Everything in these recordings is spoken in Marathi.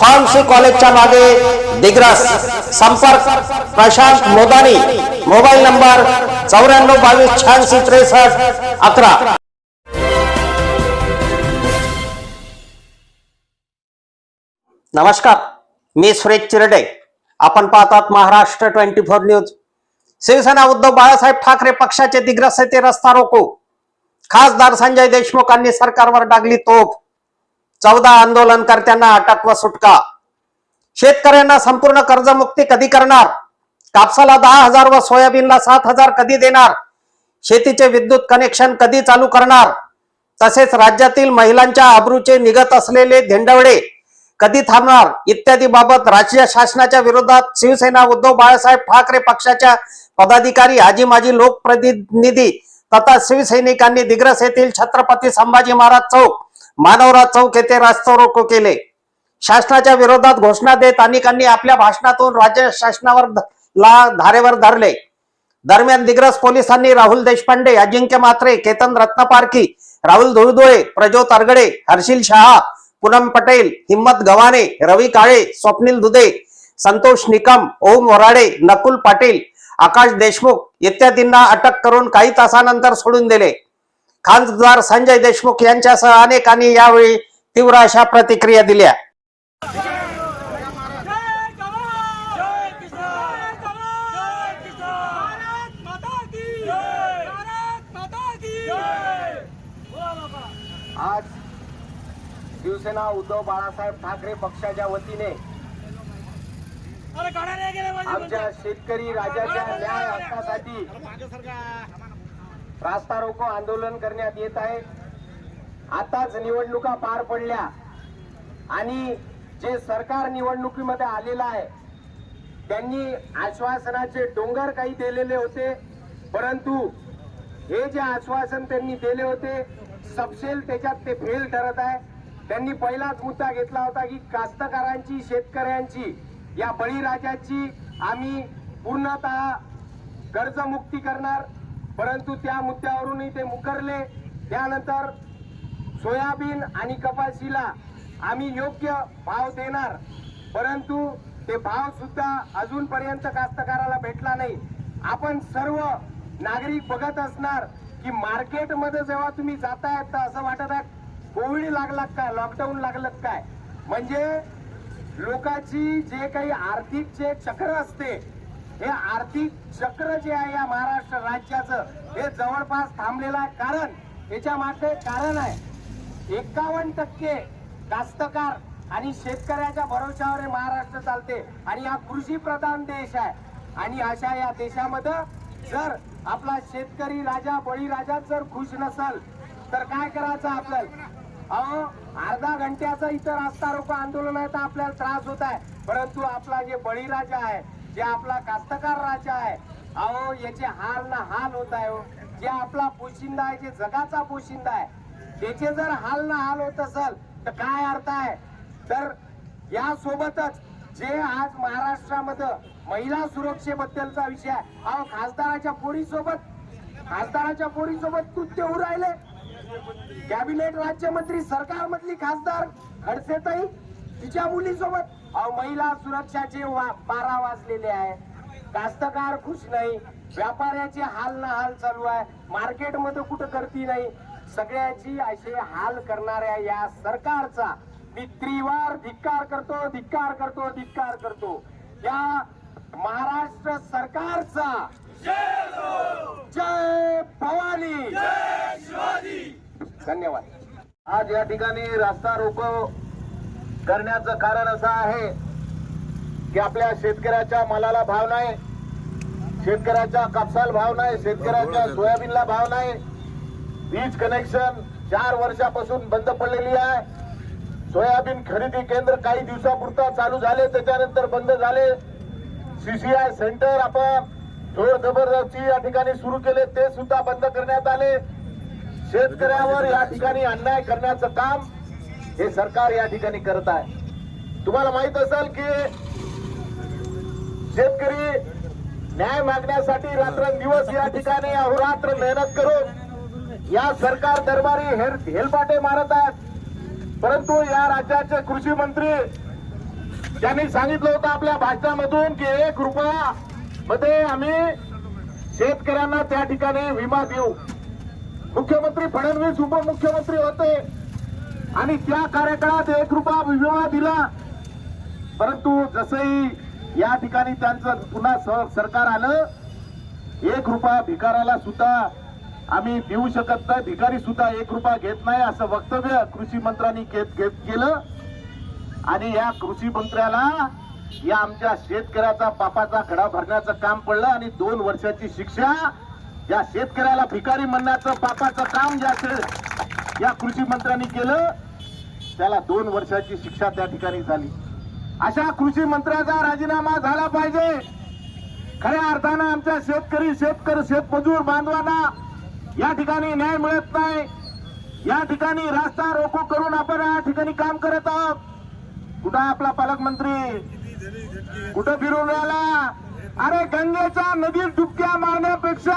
फार्मसी कॉलेजच्या मागे दिग्रस संपर्क प्रशांत मोदानी मोबाईल नंबर चौऱ्याण्णव बावीस शहाऐंशी त्रेसष्ट अकरा. नमस्कार मी सुरेश चिरडे. आपण पाहतात Maharashtra twenty four news. Shivsena Uddhav Balasaheb Thackeray पक्षाचे दिग्रस येथे रस्ता रोको. खासदार संजय देशमुखांनी सरकारवर डागली तोफ. चौदा आंदोलनकर्त्यांना अटक व सुटका. शेतकऱ्यांना संपूर्ण कर्जमुक्ती कधी करणार? कापसाला दहा हजार व सोयाबीनला सात हजार कधी देणार? शेतीचे विद्युत कनेक्शन कधी चालू करणार? तसेच राज्यातील महिलांच्या आबरूचे निघत असलेले धेंडवडे कधी थांबणार? इत्यादी बाबत राज्य शासनाच्या विरोधात शिवसेना उद्धव बाळासाहेब ठाकरे पक्षाच्या पदाधिकारी आजी माजी लोकप्रतिनिधी तथा शिवसैनिकांनी दिग्रस येथील छत्रपती संभाजी महाराज चौक मानवराज चौक येथे रास्ता रोको केले. शासनाच्या विरोधात घोषणा देत अनेकांनी आपल्या भाषणातून राज्य शासनावर ला धारेवर धरले. दरम्यान दिग्रस पोलिसांनी राहुल देशपांडे अजिंक्य मात्रे केतन रत्नपारखी राहुल धुळदुळे प्रज्योत अरगडे हर्षिल शहा पूनम पटेल हिम्मत गव्हाणे रवी काळे स्वप्नील दुधे संतोष निकम ओम वराडे नकुल पाटील आकाश देशमुख इत्यादींना अटक करून काही तासानंतर सोडून दिले. खासदार संजय देशमुख यांच्यासह अनेकांनी यावेळी तीव्र अशा प्रतिक्रिया दिल्या. जय जवान जय किसान जय जवान जय किसान भारत माता की जय भारत माता की जय आज शिवसेना उद्धव बाळासाहेब ठाकरे पक्षाच्या वतीने आमच्या शेतकरी राजाच्या न्याय हक्कासाठी रास्ता रोको आंदोलन करण्यात येत आहे. आताच निवडणुका पार पडल्या. आणि जे सरकार निवडणुकीमध्ये आलेलं आहे त्यांनी आश्वासनाचे डोंगर काही दिलेले होते. परंतु हे जे आश्वासन त्यांनी दिले होते सबसेल त्याच्यात ते फेल ठरत आहे. त्यांनी पहिलाच मुद्दा घेतला होता की कास्तकारांची शेतकऱ्यांची या बळीराजाची आम्ही पूर्णतः कर्जमुक्ती करणार. परंतु त्या मुद्द्यावरूनही ते मुकरले. त्यानंतर सोयाबीन आणि कपाशीला आम्ही योग्य भाव देणार. परंतु ते भाव सुद्धा अजूनपर्यंत कास्तकाराला भेटला नाही. आपण सर्व नागरिक बघत असणार की मार्केटमध्ये जेव्हा तुम्ही जातायत तर असं वाटत आहे कोविड लागला काय? लॉकडाऊन लागलं काय? म्हणजे लोकांची जे काही आर्थिक जे चक्र असते हे आर्थिक चक्र जे आहे या महाराष्ट्र राज्याचं हे जवळपास थांबलेलं आहे. कारण याच्या मागे कारण आहे. एकावन्न टक्के कास्तकार आणि शेतकऱ्याच्या भरोशावर हे महाराष्ट्र चालते. आणि हा कृषी प्रधान देश आहे. आणि अशा या देशामध्ये जर आपला शेतकरी राजा बळीराजा जर खुश नसल तर काय करायचं आपल्याला? अहो अर्धा घंट्याचं इतर रस्ता रोको आंदोलन आहे तर आपल्याला त्रास होत आहे. परंतु आपला जे बळीराजा आहे जे आपला कास्तकार राजा आहे अहो याचे हाल ना हाल होत आहे हो. जे आपला पोशिंदा आहे जे जगाचा पोशिंदा आहे त्याचे जर हाल ना हाल होत असेल तर काय अर्थ आहे? तर यासोबतच जे आज महाराष्ट्रामध्ये महिला सुरक्षेबद्दलचा विषय आहे अहो खासदाराच्या पोरीसोबत खासदाराच्या पोरीसोबत कृत्य होऊ राहिले. कॅबिनेट राज्यमंत्री सरकारमधली खासदार खडसेतही तिच्या मुलीसोबत. अहो महिला सुरक्षाचे वा- बारा वाजलेले आहे. कास्तकार खुश नाही. व्यापाऱ्याचे हाल ना हाल चालू आहे. मार्केटमध्ये कुठं करती नाही. सगळ्याची असे हाल करणाऱ्या या सरकारचा मी त्रिवार धिक्कार करतो धिक्कार करतो धिक्कार करतो. या महाराष्ट्र सरकारचा जय भवानी. धन्यवाद. आज या ठिकाणी रस्ता रोको करण्याचं कारण असं आहे की आपल्या शेतकऱ्याच्या मालाला भाव नाही शेतकऱ्याच्या कापसाला भाव नाही शेतकऱ्याच्या सोयाबीनला भाव नाही. वीज कनेक्शन चार वर्षापासून बंद पडलेली आहे. सोयाबीन खरेदी केंद्र काही दिवसापुरता चालू झाले त्याच्यानंतर बंद झाले. सीसीआय सेंटर आपण जोर जबरदस्ती या ठिकाणी सुरू केले ते सुद्धा बंद करण्यात आले. शेतकऱ्यावर या ठिकाणी अन्याय करण्याचं काम हे सरकार या ठिकाणी करत आहे. तुम्हाला माहीत असेल की शेतकरी न्याय मागण्यासाठी रात्रंदिवस या ठिकाणी अहोरात्र मेहनत करून या सरकार दरबारी हेर- हेलपाटे मारत आहेत. परंतु या राज्याचे कृषी मंत्री त्यांनी सांगितलं होतं आपल्या भाषणामधून की एक रुपया मध्ये आम्ही शेतकऱ्यांना त्या ठिकाणी विमा देऊ. मुख्यमंत्री फडणवीस उपमुख्यमंत्री होते. आणि त्या कार्यकाळात एक रुपया विमा दिला. परंतु जसंही या ठिकाणी त्यांचं पुन्हा सरकार आलं एक रुपया भिकाराला सुद्धा आम्ही देऊ शकत नाही. भिकारी सुद्धा एक रुपया घेत नाही असं वक्तव्य कृषी मंत्र्यांनी घेत घेत केलं. आणि या कृषी मंत्र्याला या आमच्या शेतकऱ्याचा पापाचा खडा भरण्याचं काम पडलं आणि दोन वर्षाची शिक्षा या शेतकऱ्याला भिकारी म्हणण्याचं पापाचं काम ज्या या कृषी मंत्र्यांनी केलं त्याला दोन वर्षाची शिक्षा त्या ठिकाणी झाली. अशा कृषी मंत्र्याचा राजीनामा झाला पाहिजे. खऱ्या अर्थानं आमच्या शेतकरी शेतकरी शेतमजूर बांधवांना या ठिकाणी न्याय मिळत नाही. या ठिकाणी रास्ता रोको करून आपण या ठिकाणी काम करत आहोत. कुठं आपला पालकमंत्री? कुठं फिरून राहिला? अरे गंगेच्या नदीत डुबक्या मारण्यापेक्षा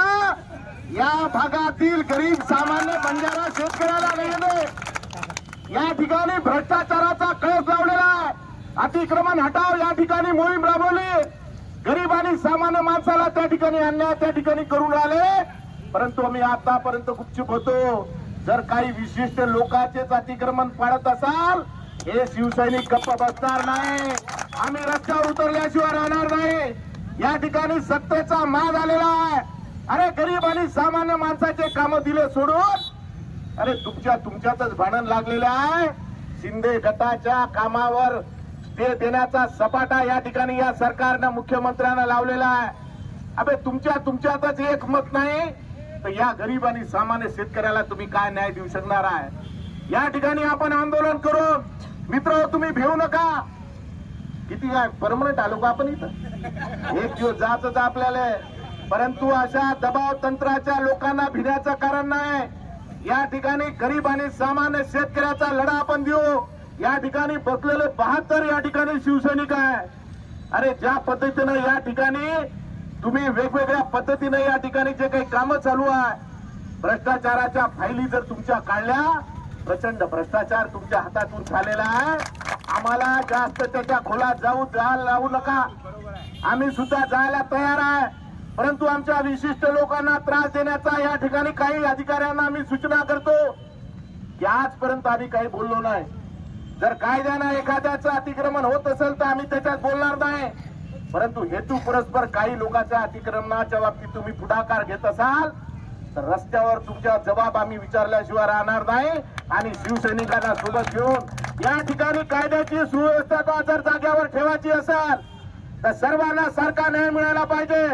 या भागातील गरीब सामान्य बंजारा शेतकऱ्याला नाही या ठिकाणी भ्रष्टाचाराचा कळस लावलेला अतिक्रमण हटाव या ठिकाणी मोहीम राबवली. गरीब आणि सामान्य माणसाला त्या ठिकाणी अन्याय त्या ठिकाणी करून राहिले. परंतु आम्ही आतापर्यंत गुपचूप होतो. जर काही विशिष्ट लोकांचेच अतिक्रमण पाडत असाल हे शिवसैनिक गप्प बसणार नाही. आम्ही रस्त्यावर उतरल्याशिवाय राहणार नाही. या ठिकाणी सत्तेचा माग आलेला आहे. अरे गरीब आणि सामान्य माणसाचे काम दिले सोडून? अरे तुमच्या तुमच्यातच भांडण लागलेलं आहे. शिंदे गटाच्या कामावर ते देण्याचा सपाटा या ठिकाणी या सरकारनं मुख्यमंत्र्यांना लावलेला आहे. अबे तुमच्या तुमच्यातच एक मत नाही? तर या गरीब आणि सामान्य शेतकऱ्याला तुम्ही काय न्याय देऊ शकणार आहे? या ठिकाणी आपण आंदोलन करून मित्र तुम्ही भेऊ नका. किती काय परमनंट आलो का आपण इथं? एक दिवस जायचं आपल्याला. परंतु अशा दबाव तंत्राच्या लोकांना भिण्याचं कारण नाही. या ठिकाणी गरीब आणि सामान्य शेतकऱ्याचा लढा आपण देऊ. या ठिकाणी बसलेले बहात्तर या ठिकाणी शिवसैनिक आहे. अरे ज्या पद्धतीनं या ठिकाणी तुम्ही वेगवेगळ्या पद्धतीनं या ठिकाणी जे काही कामं चालू आहे भ्रष्टाचाराच्या फायली जर तुमच्या काढल्या प्रचंड भ्रष्टाचार तुमच्या हातातून झालेला आहे. आम्हाला जास्त त्याच्या खोलात जाऊ जायला लावू नका. आम्ही सुद्धा जायला तयार आहे. परंतु आमच्या विशिष्ट लोकांना त्रास देण्याचा या ठिकाणी काही अधिकाऱ्यांना आम्ही सूचना करतो. की आजपर्यंत आम्ही काही बोललो नाही. जर कायद्यानं एखाद्याचं अतिक्रमण होत असेल तर आम्ही त्याच्यात बोलणार नाही. परंतु हेतू परस्पर काही लोकांच्या अतिक्रमणाच्या बाबतीत तुम्ही पुढाकार घेत असाल तर रस्त्यावर तुमच्या जबाब आम्ही विचारल्याशिवाय राहणार नाही. आणि शिवसैनिकांना सोबत घेऊन या ठिकाणी कायद्याची सुव्यवस्था जर जाग्यावर ठेवायची असेल तर सर्वांना सारखा न्याय मिळाला पाहिजे.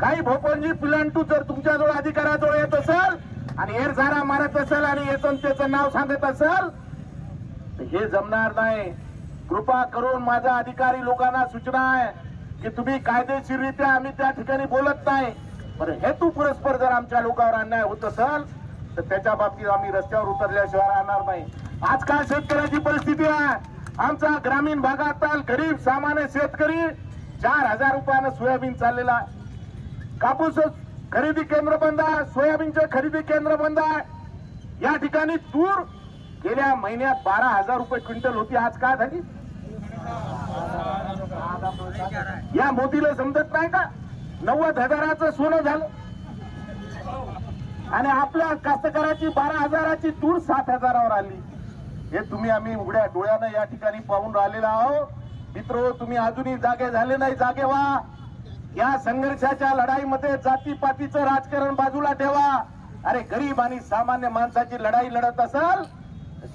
काही भोपनजी पिलांटू जर तुमच्याजवळ अधिकाराजवळ येत असेल आणि एरझारा मारत असेल आणि याचं त्याचं नाव सांगत असेल तर हे जमणार नाही. कृपा करून माझ्या अधिकारी लोकांना सूचना आहे की तुम्ही कायदेशीररित्या आम्ही त्या ठिकाणी बोलत नाही. पण हेतू पुरस्पर जर आमच्या लोकांवर अन्याय होत असेल तर त्याच्या बाबतीत आम्ही रस्त्यावर उतरल्याशिवाय राहणार नाही. आजकाल शेतकऱ्याची परिस्थिती आहे. आमचा ग्रामीण भागातील गरीब सामान्य शेतकरी चार हजार रुपयानं सोयाबीन चाललेला आहे. कापूस खरेदी केंद्र बंद आहे सोयाबीनचे खरेदी केंद्र बंद आहे. या ठिकाणी तूर गेल्या महिन्यात बारा हजार रुपये क्विंटल होती. आज काय झाली? या मोदीला समजत नाही का? नव्वद हजाराचं सोनं झालं. आणि आपल्या कास्तकाराची बारा हजाराची तूर सात हजारावर आली. हे तुम्ही आम्ही उघड्या डोळ्यानं या ठिकाणी पाहून राहिलेलो आहो मित्र तुम्ही अजूनही जागे झाले नाही जागे व्हा. या संघर्षाच्या लढाईमध्ये जातीपातीचं राजकारण बाजूला ठेवा. अरे गरीब आणि सामान्य माणसाची लढाई लढत असाल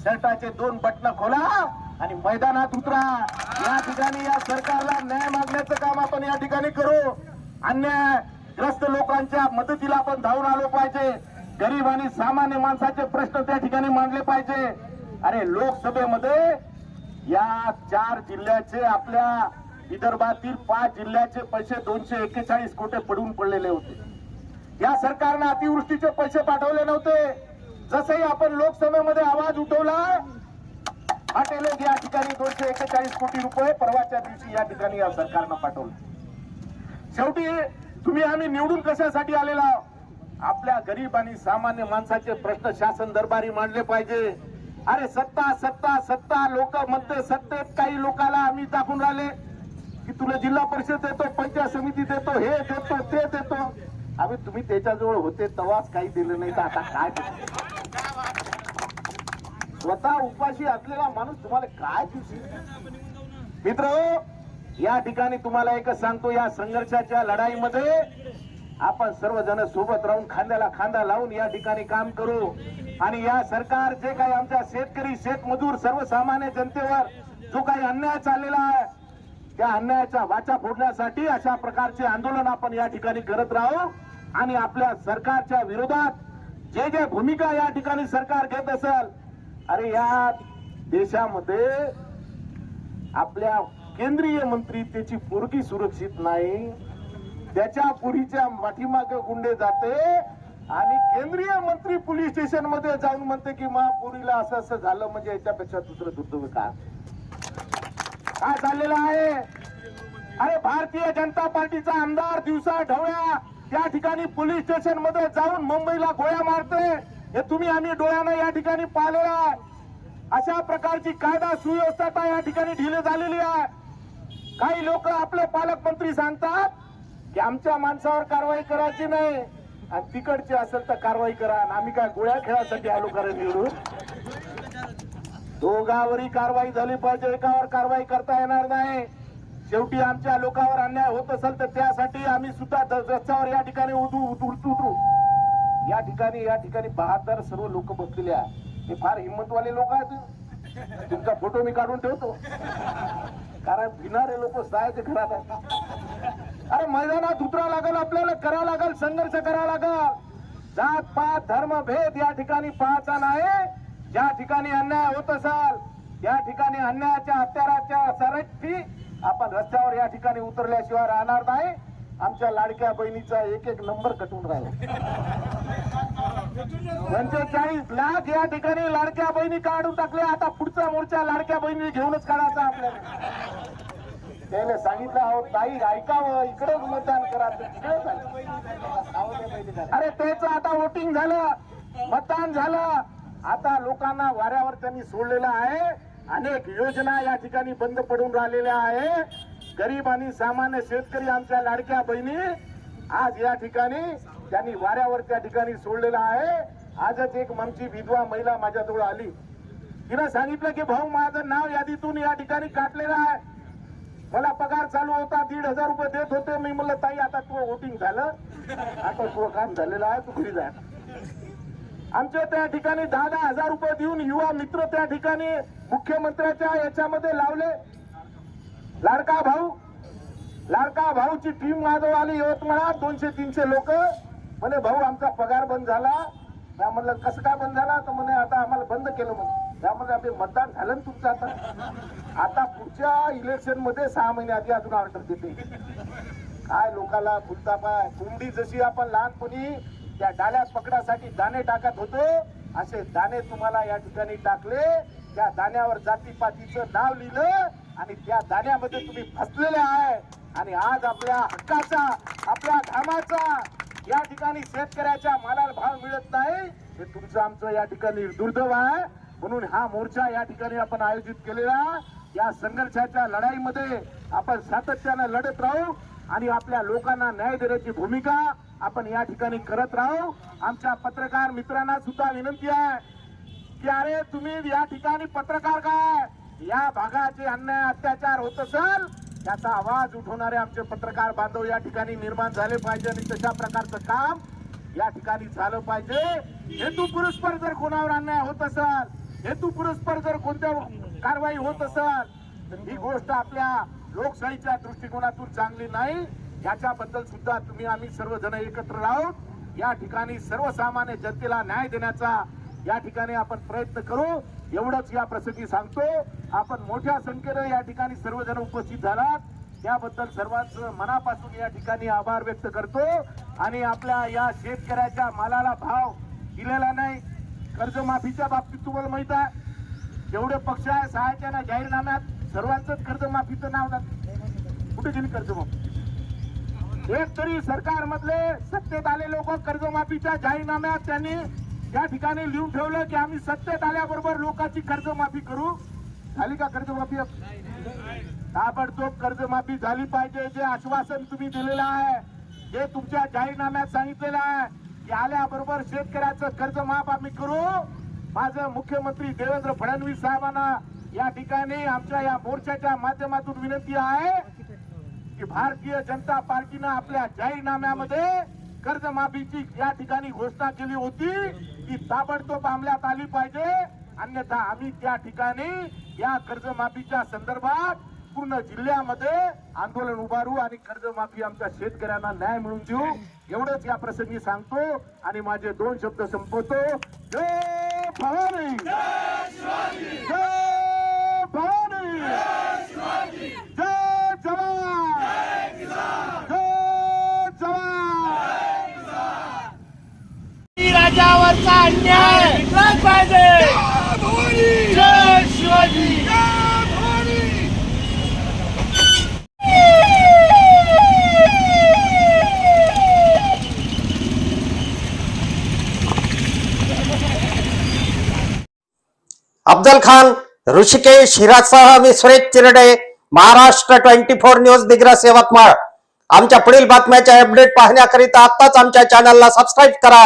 शर्टाचे दोन बटन खोला आणि मैदानात उतरा. या ठिकाणी या सरकारला न्याय मागण्याचं काम आपण या ठिकाणी करू. अन्यायग्रस्त लोकांच्या मदतीला आपण धावून आलो पाहिजे. गरीब आणि सामान्य माणसाचे प्रश्न त्या ठिकाणी मांडले पाहिजे. अरे लोकसभेमध्ये या चार जिल्ह्याचे आपल्या विदर्भातील पाच जिल्ह्याचे पैसे दोनशे एक्केचाळीस कोटे पडून पडलेले होते. या सरकारनं अतिवृष्टीचे पैसे पाठवले नव्हते. जसंही आपण लोकसभेमध्ये आवाज उठवला हॉटेल या ठिकाणी दोनशे एक्केचाळीस कोटी रुपये परवाच्या दिवशी या ठिकाणी या सरकारनं पाठवलं. शेवटी तुम्ही आम्ही निवडून कशासाठी आलेला आहोत? आपल्या गरीब आणि सामान्य माणसाचे प्रश्न शासन दरबारी मांडले पाहिजे. अरे सत्ता सत्ता सत्ता लोक म्हणते सत्तेत काही लोकाला आम्ही दाखवून राहिले. की तुला जिल्हा परिषद देतो पंचायत समिती देतो हे देतो ते देतो. आम्ही तुम्ही त्याच्याजवळ होते तवाच काही दिलं नाही तर आता काय स्वतः उपाशी असलेला माणूस तुम्हाला काय मित्र या ठिकाणी तुम्हाला एकच सांगतो या संघर्षाच्या लढाईमध्ये आपण सर्वजण सोबत राहून खांद्याला खांदा लावून या ठिकाणी काम करू. आणि या सरकार जे काही आमच्या शेतकरी शेतमजूर सर्वसामान्य जनतेवर जो काही अन्याय चाललेला आहे त्या अन्यायाच्या वाचा फोडण्यासाठी अशा प्रकारचे आंदोलन आपण या ठिकाणी करत राहू आणि आपल्या सरकारच्या विरोधात जे जे भूमिका या ठिकाणी सरकार घेत असेल अरे या देशामध्ये आपल्या केंद्रीय मंत्री त्याची पोरगी सुरक्षित नाही त्याच्या पुरीच्या पाठीमागे गुंडे जाते आणि केंद्रीय मंत्री पोलीस स्टेशनमध्ये जाऊन म्हणते की मा पुरीला असं असं झालं म्हणजे याच्यापेक्षा दुसरं दुर्दैव काय? काय चाललेलं आहे? अरे भारतीय जनता पार्टीचा आमदार दिवसा ढवळ्या. या ठिकाणी पोलीस स्टेशनमध्ये जाऊन मुंबईला गोळ्या मारते. हे तुम्ही आम्ही डोळ्यानं या ठिकाणी पाहिलेलं आहे. अशा प्रकारची कायदा सुव्यवस्था या ठिकाणी ढिले झालेली आहे. काही लोक आपले पालकमंत्री सांगतात की आमच्या माणसावर कारवाई करायची नाही. आणि तिकडची असेल तर कारवाई करा. आणि आम्ही काय गोळ्या खेळासाठी आलो कारण निवडून? दोघावरही कारवाई झाली पाहिजे एकावर कारवाई करता येणार नाही. शेवटी आमच्या लोकांवर अन्याय होत असेल तर त्यासाठी आम्ही सुद्धा द- रस्त्यावर या ठिकाणी उतरू उतरू या ठिकाणी या ठिकाणी बहादर सर्व लोक बसलेले आहेत. हे फार हिंमतवाले लोक आहेत. तुमचा फोटो मी काढून ठेवतो. कारण भिणारे लोक सायचे घरात आहेत. अरे मैदानात उतरा लागल आपल्याला करा लागल संघर्ष करा लागल. जात पात धर्म भेद या ठिकाणी पाहता नाही. ज्या ठिकाणी अन्याय होत असाल त्या ठिकाणी अन्यायाच्या हत्याराच्या सरटी आपण रस्त्यावर या ठिकाणी उतरल्याशिवाय राहणार नाही. आमच्या लाडक्या बहिणीचा एक एक नंबर कटून राहिला. पंचेचाळीस लाख या ठिकाणी लाडक्या बहिणी काढून टाकले आता पुढचा मोर्चा लाडक्या बहिणी घेऊनच काढायचा आपल्याला. त्याने सांगितलं अहो ताई ऐकावं. इकडेच मतदान करा. अरे त्याचं आता वोटिंग झालं. मतदान झालं. आता लोकांना वाऱ्यावर त्यांनी सोडलेलं आहे. अनेक योजना या ठिकाणी बंद पडून राहिलेल्या आहे. गरीब आणि सामान्य शेतकरी आमच्या लाडक्या बहिणी आज या ठिकाणी त्यांनी वाऱ्यावर त्या ठिकाणी सोडलेला आहे. आजच एक आमची विधवा महिला माझ्याजवळ आली. तिनं सांगितलं की भाऊ माझं नाव यादीतून या ठिकाणी काढलेलं आहे. मला पगार चालू होता दीड हजार रुपये देत होते. मी म्हणलं ताई आता तू वोटिंग झालं. आता तुझं काम झालेलं आहे तू घरी जा. आमच्या त्या ठिकाणी दहा दहा हजार रुपये देऊन युवा मित्र त्या ठिकाणी मुख्यमंत्र्याच्या याच्यामध्ये लावले. लाडका भाऊ लाडका भाऊची टीम माझं आली यवतमाळात दोनशे तीनशे लोक. म्हणे भाऊ आमचा पगार बंद झाला. त्या म्हणलं कसं काय बंद झाला? तर म्हणे आता आम्हाला बंद केलं म्हणे. त्यामध्ये आपले मतदान झालं ना तुमचं आता? आता पुढच्या इलेक्शनमध्ये सहा महिने आधी अजून ऑर्डर देते. काय लोकाला फुलता पाय. कुंडी जशी आपण लहानपणी त्या डाल्या पकडासाठी दाणे टाकत होतो. असे दाणे तुम्हाला या ठिकाणी टाकले. त्या दाण्यावर जातीपातीचं नाव लिहिलं आणि त्या दाण्यामध्ये तुम्ही फसलेले आहे. आणि आज आपल्या हक्काचा आपल्या घामाचा या ठिकाणी शेतकऱ्याच्या मालाला भाव मिळत नाही. हे तुमचं आमचं या ठिकाणी दुर्दैव आहे. म्हणून हा मोर्चा या ठिकाणी आपण आयोजित केलेला. या संघर्षाच्या लढाईमध्ये आपण सातत्यानं लढत राहू आणि आपल्या लोकांना न्याय देण्याची भूमिका आपण या ठिकाणी करत राहू. आमच्या पत्रकार मित्रांना सुद्धा विनंती आहे की अरे तुम्ही या ठिकाणी पत्रकार काय? या भागाचे अन्याय अत्याचार होत असेल त्याचा आवाज उठवणारे आमचे पत्रकार बांधव या ठिकाणी निर्माण झाले पाहिजे आणि तशा प्रकारचं काम या ठिकाणी झालं पाहिजे. हेतू पुरस्पर जर कोणावर अन्याय होत असेल हेतू पुरस्पर जर कोणत्या कारवाई होत असेल तर ही गोष्ट आपल्या लोकशाहीच्या दृष्टिकोनातून चांगली नाही. याच्याबद्दल सुद्धा तुम्ही आम्ही सर्वजण एकत्र राहून या ठिकाणी सर्वसामान्य जनतेला न्याय देण्याचा या ठिकाणी आपण प्रयत्न करू. एवढंच या प्रसंगी सांगतो. आपण मोठ्या संख्येनं या ठिकाणी सर्वजण उपस्थित झालात. त्याबद्दल सर्वांचं मनापासून या ठिकाणी आभार व्यक्त करतो. आणि आपल्या या शेतकऱ्याच्या मालाला भाव दिलेला नाही. कर्जमाफीच्या बाबतीत तुम्हाला माहीत आहे. जेवढे पक्ष आहे सहाच्या ना जाहीरनाम्यात सर्वांचंच कर्जमाफीचं नाव जात. कुठे गेली कर्जमाफी? एक तरी सरकार मधले सत्तेत आले लोक कर्जमाफीच्या जाहीरनाम्यात त्यांनी या ठिकाणी लिहून ठेवलं की आम्ही सत्तेत आल्याबरोबर लोकांची कर्जमाफी करू. झाली का कर्जमाफी? ताबडतोब कर्जमाफी झाली पाहिजे. जे आश्वासन तुम्ही दिलेलं आहे जे तुमच्या जाहीरनाम्यात सांगितलेलं आहे की आल्याबरोबर शेतकऱ्याचं कर्ज माफ आम्ही करू. माझं मुख्यमंत्री देवेंद्र फडणवीस साहेबांना या ठिकाणी आमच्या या मोर्चाच्या माध्यमातून विनंती आहे की भारतीय जनता पार्टीनं आपल्या जाहीरनाम्यामध्ये कर्जमाफीची या ठिकाणी घोषणा केली होती की ताबडतोब अंमलात आली पाहिजे. अन्यथा आम्ही त्या ठिकाणी या कर्जमाफीच्या संदर्भात पूर्ण जिल्ह्यामध्ये आंदोलन उभारू आणि कर्जमाफी आमच्या शेतकऱ्यांना न्याय मिळून देऊ. एवढंच या प्रसंगी सांगतो आणि माझे दोन शब्द संपवतो. जय भवानी! जय भवानी जय जवान जय जवान राजावरचा अन्याय पाहिजे. जय शिवाजी. अफजल खान ऋषिकेश हिरासह मी Suresh Chirade Maharashtra twenty four news Digras Yavatmal आमच्या पुढील बातम्याच्या अपडेट पाहण्याकरिता आत्ताच आमच्या चॅनलला सबस्क्राईब करा.